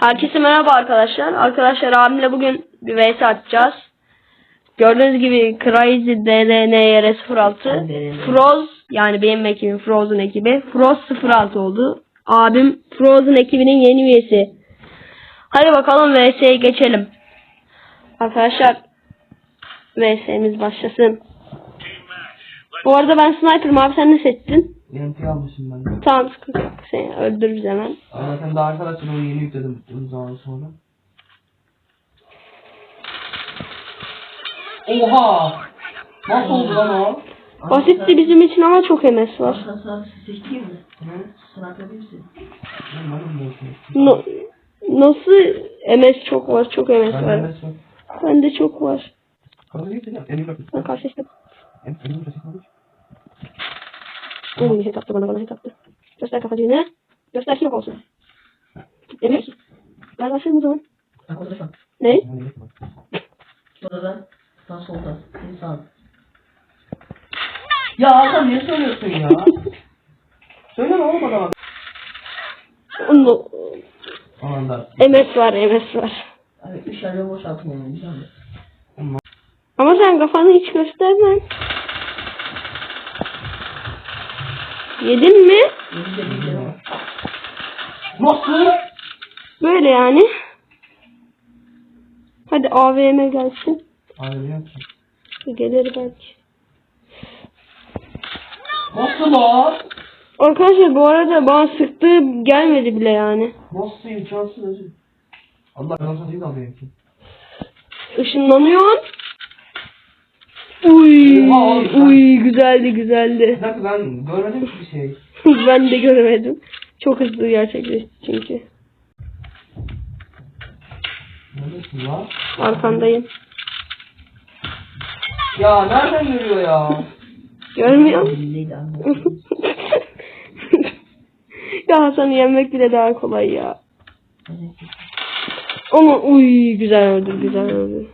Herkese merhaba arkadaşlar. Arkadaşlar abimle bugün bir vs atacağız. Gördüğünüz gibi Crazy DDNR 06 Froz yani benim ekibim Froz'un ekibi Froz 06 oldu. Abim Froz'un ekibinin yeni üyesi. Hadi bakalım vs'ye geçelim. Arkadaşlar vs'miz başlasın. Bu arada ben sniper'ım abi sen ne seçtin? Benimki almışım ben. Tamam sıkıntı yok. Seni öldürürüz hemen. Zaten daha arkadaşlar onu yeni yükledim uzun zaman sonra. Oha! Nasıl oldu lan o? Basitti bizim için ama çok MS var. Sen sana seçeyim mi? Hı? Sen atabilir misin? Ben varım bu olsun. No, nasıl MS çok var? Çok Ben var. de çok. Bende çok var. Kadın değil mi? Emin bakın. Ben karşılaştım. Emin emin bakın. Oğlum bir şey taktı bana bana taktı. Göster kafacığını. Göster kim olsun. Emir ki. Ben başlayayım o zaman. Bak orada bak. Ne? Orada sağ solda. Senin sağ. Ya Hakan niye söylüyorsun ya? Söyle ne olmadı ama. Onu, Aman da. MS var MS var. Abi üç onu. Güzel mi? Ama sen kafanı hiç göstermen. Yedin mi? Nasıl? Böyle yani. Hadi AVM gelsin. Musun? Gelir belki. Nasıl lan? Arkadaşlar bu arada bana sıktığı gelmedi bile yani. Nasıl imkansız acı? Allah olsa değil de benimki. Uy, Oha oğlum sen- uy güzeldi güzeldi. Bir dakika ben görmedim ki bir şey. ben de göremedim. Çok hızlı gerçekleşti çünkü. Neredesin lan? Arkandayım. Ya nereden görüyor ya? Görmüyor musun? Neydi anlamadım. ya Hasan'ı yenmek bile daha kolay ya. Ama uy güzel öldü güzel öldü.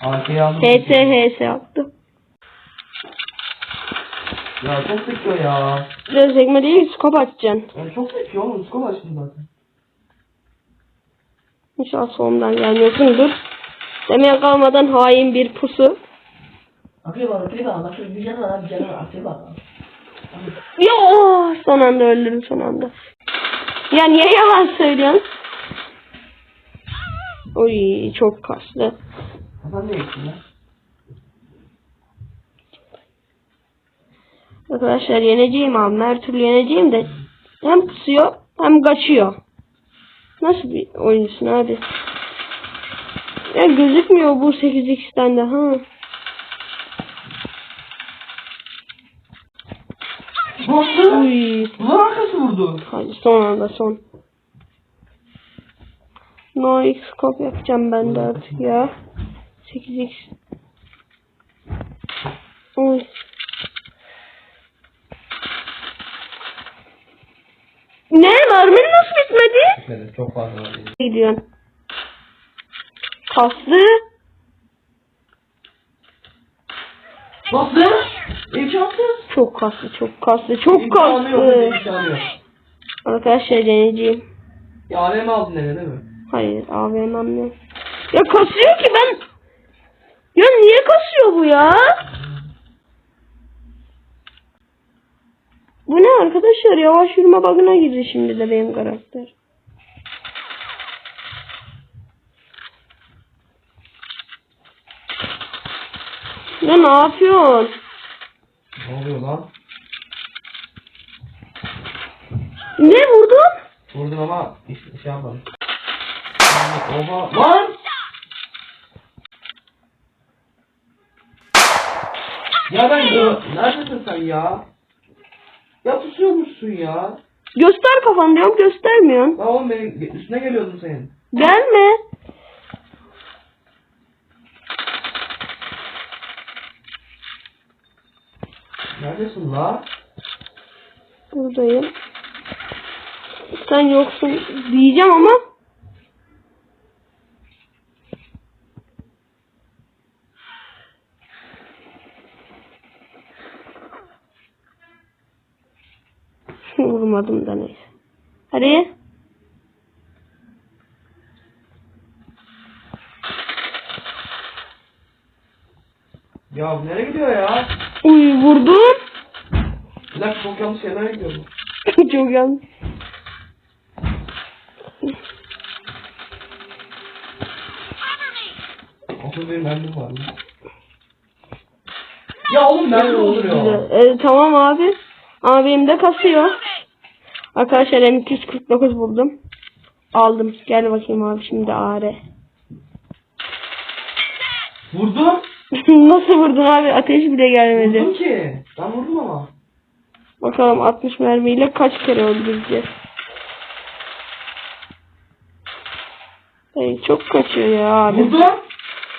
Arkaya aldım. HS HS yaptı. Ya çok sekiyor ya. Biraz sekme değil skop açacaksın. ya çok sekiyor oğlum. Skop açtım zaten. İnşallah solumdan gelmiyorsundur. Demeye kalmadan hain bir pusu. Akıyor var akıyor. Bak şöyle bir canı var abi canı var. Akıyor var. Ya son anda öldürdüm son anda. Ya niye yalan söylüyorsun? Oy çok kaslı. Hasan ne eksin ya? Arkadaşlar yeneceğim abi. Her türlü yeneceğim de hem pusuyor hem kaçıyor. Nasıl bir oyuncusun abi? Ya gözükmüyor bu 8x'ten de ha. Nasıl? Uy. Arkası vurdu. Hadi son anda son. No X scope yapacağım ben de artık ya. 8x. Oy. Ne? Mermin nasıl bitmedi? Bitmedi. Çok fazla var. Gidiyorsun. Kaslı. Nasıl? İmkansız. Çok kaslı, çok kaslı, çok İmkanı yok. kaslı. İmkanı yok. Arkadaşlar deneyeceğim. Ya AVM aldın eve değil mi? Hayır AVM'm ne? Ya kasıyor ki ben. Ya niye kasıyor bu ya? Bu ne arkadaşlar? Yavaş yürüme bug'ına girdi şimdi de benim karakter. Ya ne yapıyorsun? Ne oluyor lan? Ne vurdun? Vurdum ama iş, şey yapmadım. Oha. Lan! Ya ben neredesin sen ya? Ya pusuyormuşsun ya. Göster kafanı diyorum göstermiyorsun. Lan oğlum benim üstüne geliyordum senin. Gelme. Neredesin la? Buradayım. Sen yoksun diyeceğim ama Bulamadım da neyse. Hadi. Ya nereye gidiyor ya? Uy vurdum. Lan çok yanlış yerlere gidiyor bu. çok yanlış. Otur benim mermim? Ya oğlum mermi olur ya. E, tamam abi. Ama benim de kasıyor. Arkadaşlar M249 buldum. Aldım. Gel bakayım abi şimdi AR. Vurdum. Nasıl vurdun abi? Ateş bile gelmedi. Vurdum ki. Ben vurdum ama. Bakalım 60 mermiyle kaç kere öldüreceğiz. Ay, çok kaçıyor ya abi. Vurdum.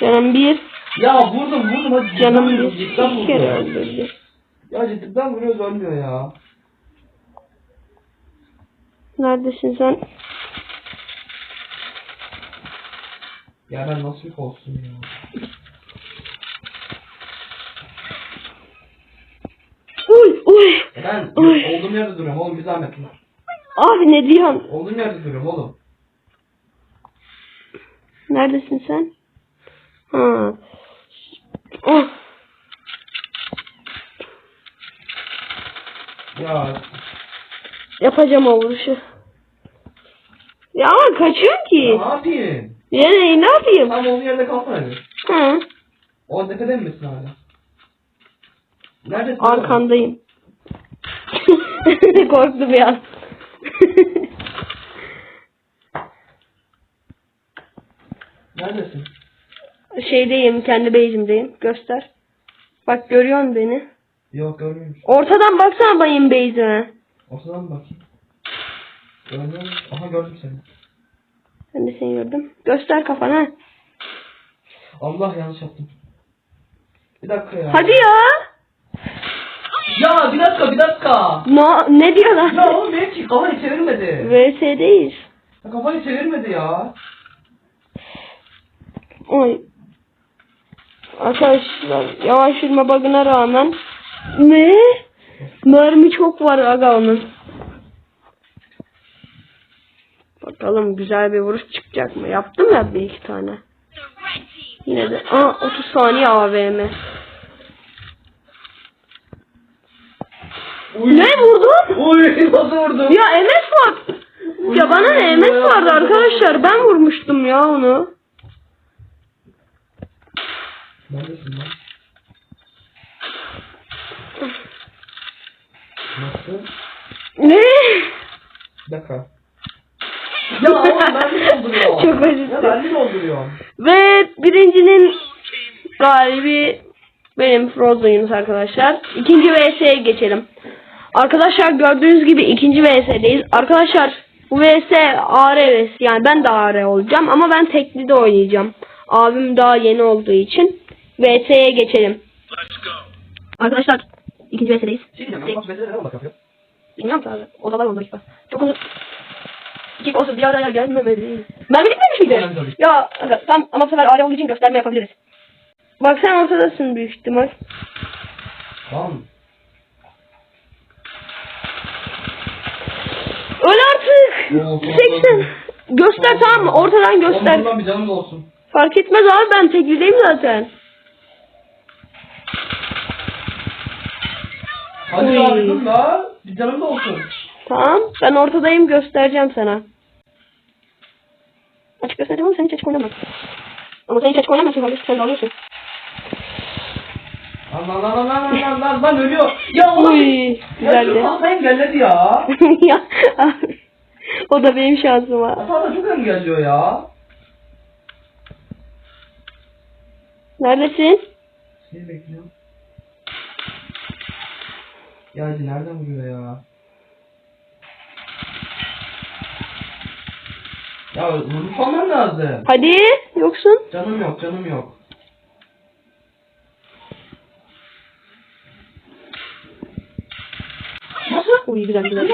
Canım bir, Ya vurdum vurdum hadi. canım bir, cidden iki kere öldürdü. Ya cidden vuruyoruz ölmüyor ya. Neredesin sen? Ya ben nasıl bir olsun ya. Uy uy. Ya ben Oy. olduğum yerde duruyorum oğlum bir zahmet. Abi ne diyorsun? Olduğum yerde duruyorum oğlum. Neredesin sen? Ha. Oh. Ya Yapacağım o vuruşu. Ya ama kaçıyor ki. ne yapayım? Yani ne yapayım? Tam olduğun yerde kalsana bir. Ha. O tepede misin hala? Neredesin? Arkandayım. Korktu bir an. Neredesin? Şeydeyim, kendi base'imdeyim. Göster. Bak görüyor musun beni? Yok görmüyorum. Ortadan baksana benim base'ime. Ortadan mı Görmüyorum. Aha gördüm seni. Ben de seni gördüm. Göster kafana. Allah yanlış yaptım. Bir dakika ya. Hadi ya. Ya bir dakika bir dakika. No, ne diyor lan? Ya oğlum benim ki kafayı çevirmedi. VS'deyiz. Ya Kafayı çevirmedi ya. Oy. Arkadaşlar yavaş yürüme bug'ına rağmen ne? Mermi çok var aga onun. Bakalım güzel bir vuruş çıkacak mı? Yaptım ya bir iki tane. Yine de aa 30 saniye AVM. Uy. Ne vurdun? Uy nasıl vurdum? Ya MS var. Ya bana ne MS vardı arkadaşlar. Ben vurmuştum ya onu. Neredesin lan? Nasıl? Ne? Bir dakika. Ya oğlum ben mi dolduruyorum? Çok acıttı. Ya ben dolduruyorum? Ve birincinin galibi benim Frozen Yunus arkadaşlar. İkinci VS'ye geçelim. Arkadaşlar gördüğünüz gibi ikinci VS'deyiz. Arkadaşlar bu VS AR VS yani ben de AR olacağım ama ben tekli de oynayacağım. Abim daha yeni olduğu için VS'ye geçelim. Arkadaşlar ikinci VS'deyiz. Şey diyeceğim ben kaç metrede nereye bak yapıyor? Bilmiyorum ki abi. Odalar oldu işte. Çok uzun. İki olsun bir araya gelmemeli. Ben bitmemiş miydi? Ya tam ama bu sefer aile olduğu için gösterme yapabiliriz. Bak sen ortadasın büyük ihtimal. Tamam. Öl artık. Yok, 80. yok. Göster tamam mı? Ortadan göster. bundan bir canım da olsun. Fark etmez abi ben teklideyim zaten. Hadi dur la. Bir canım da olsun. Tamam ben ortadayım göstereceğim sana. Açık göstereceğim ama sen hiç açık oynamaz. Ama sen hiç açık oynamazsın kardeşim sen de alıyorsun. Lan lan lan lan lan lan lan lan ölüyor. Ya oğlum. Uy Ya şu tahta engelledi ya. ya o da benim şansım ha. Tahta çok engelliyor ya. Neredesin? Seni bekliyorum. Ya nereden vuruyor ya? Ya vuruş almam lazım. Hadi yoksun. Canım yok canım yok. Nasıl? Uy güzel güzel.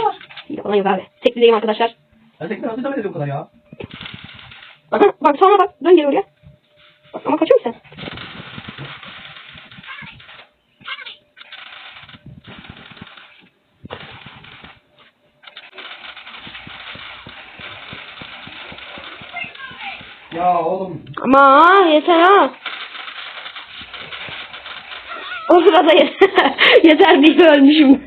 İyi falan yok abi. Teklideyim arkadaşlar. Ya tekrar nasıl devam ediyor o kadar ya? Bak bak sonra bak. Dön geri oraya. Bak ama kaçıyor musun sen? Ya oğlum Ama yeter ha. O sırada yeter diye ölmüşüm.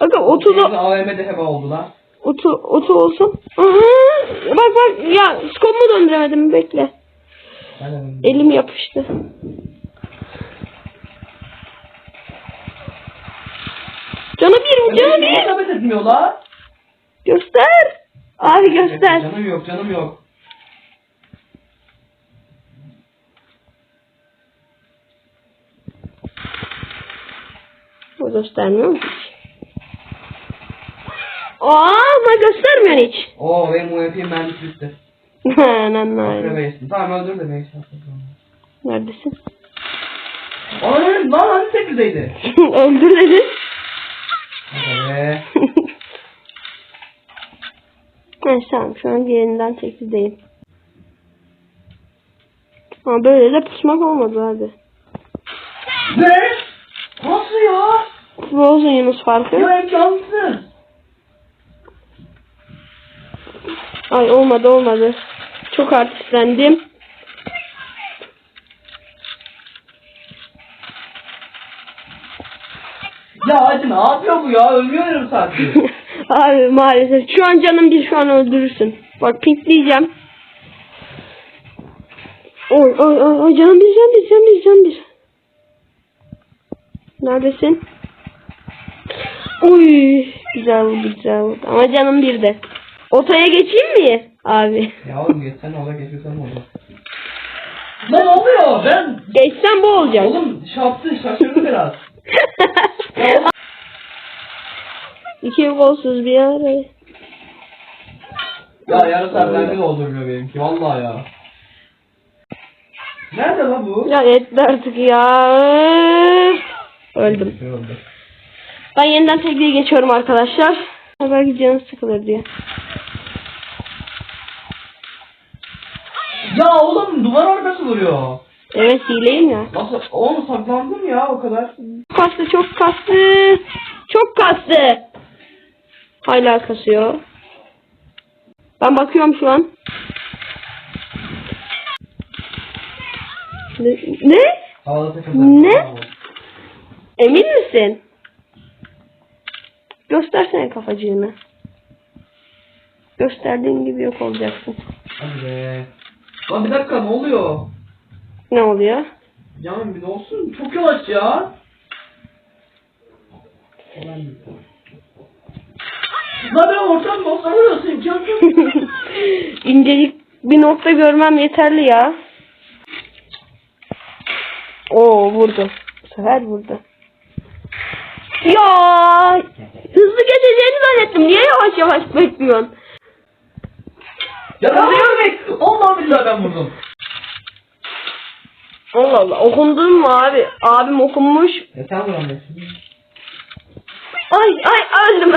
Bakın otu da AVM'de heba oldu lan. otu otu olsun. Aha, bak bak ya skopumu döndüremedim bekle. Elim yapıştı. Canı bir, canı bir. Göster. Abi göster. Canım yok canım yok. Göstermiyor mu? Aa ama göstermiyor hiç. Oo benim UMP mermisi bitti. Anan. eğitim. Tamam öldür de beni. Neredesin? Ananın lan hani sekizdeydi. Öldür dedi. Be. Neyse tamam şu an yerinden sekizdeyim. Ama böyle de pusmak olmadı abi. Ne? Frozen Yunus farkı. Ay olmadı olmadı. Çok artistlendim. Ya hadi ne yapıyor bu ya? Ölmüyor yarım saattir. Abi maalesef. Şu an canım bir şu an öldürürsün. Bak pinkleyeceğim. Oy oy oy canım bir can bir can bir can bir. Neredesin? Oy güzel oldu güzel oldu. Ama canım bir de. Otoya geçeyim mi abi? ya oğlum geçsene orada geçiyorsan orada. Lan oluyor ben. Geçsem bu olacak. Oğlum şaptı şaşırdı biraz. Ya. İki kolsuz bir araya. Ya yarım saat mermi dolduruyor benimki vallahi ya. Nerede lan bu? Ya yetti artık ya. Öldüm. Öldü. Ben yeniden tekliğe geçiyorum arkadaşlar. Belki canım sıkılır diye. Ya oğlum duvar arkası vuruyor. Evet hileyim ya. Nasıl? Oğlum saklandım ya o kadar. Kastı çok kastı. Çok kastı. Hala kasıyor. Ben bakıyorum şu an. Ne? ne? Ne? Emin misin? Göstersene kafacığını. Gösterdiğin gibi yok olacaksın. Be. Lan bir dakika ne oluyor? Ne oluyor? Ya bir ne olsun? Çok yavaş ya. Lan ben ortam nokta vuruyorsun. İncelik bir nokta görmem yeterli ya. Oo vurdu. Bu sefer vurdu. Ya hızlı geçeceğini zannettim. Niye yavaş yavaş bekliyorsun? ya ben de Allah billahi ben vurdum. Allah Allah. Okundun mu abi? Abim okunmuş. Ya sen vuramıyorsun. Ay ay öldüm.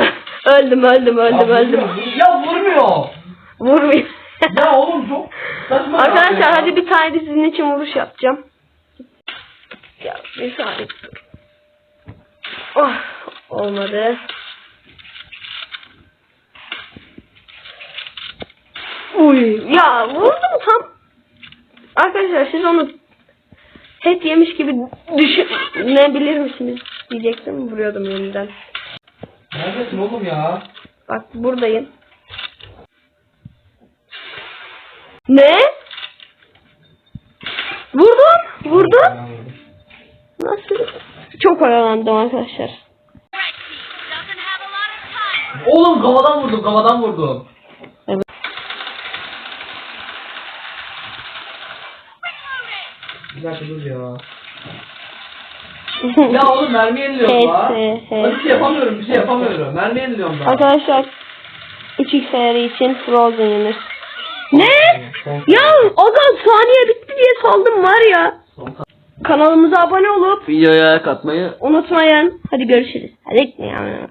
öldüm öldüm öldüm ya, öldüm. Vurmuyor. Ya vurmuyor. Vurmayayım. ya oğlum çok saçma. Arkadaşlar ya. hadi bir tane sizin için vuruş yapacağım. Ya bir saniye. Oh, olmadı. Uy ya vurdum tam. Arkadaşlar siz onu hep yemiş gibi düşünebilir misiniz diyecektim vuruyordum yeniden. Neredesin oğlum ya? Bak buradayım. Ne? Vurdum. Vurdum. Nasıl? Çok oyalandım arkadaşlar. Oğlum kavadan vurdum kavadan vurdum. Evet. Bir dakika dur ya. Ya oğlum mermi yeniliyorum la. Hadi bir şey yapamıyorum bir şey yapamıyorum. Mermi yeniliyorum daha. arkadaşlar 3x ayarı için Frozen yenir. Ne? Ya aga saniye bitti diye saldım var ya. Kanalımıza abone olup Videoya katmayı unutmayın. Hadi görüşürüz. Hadi ya.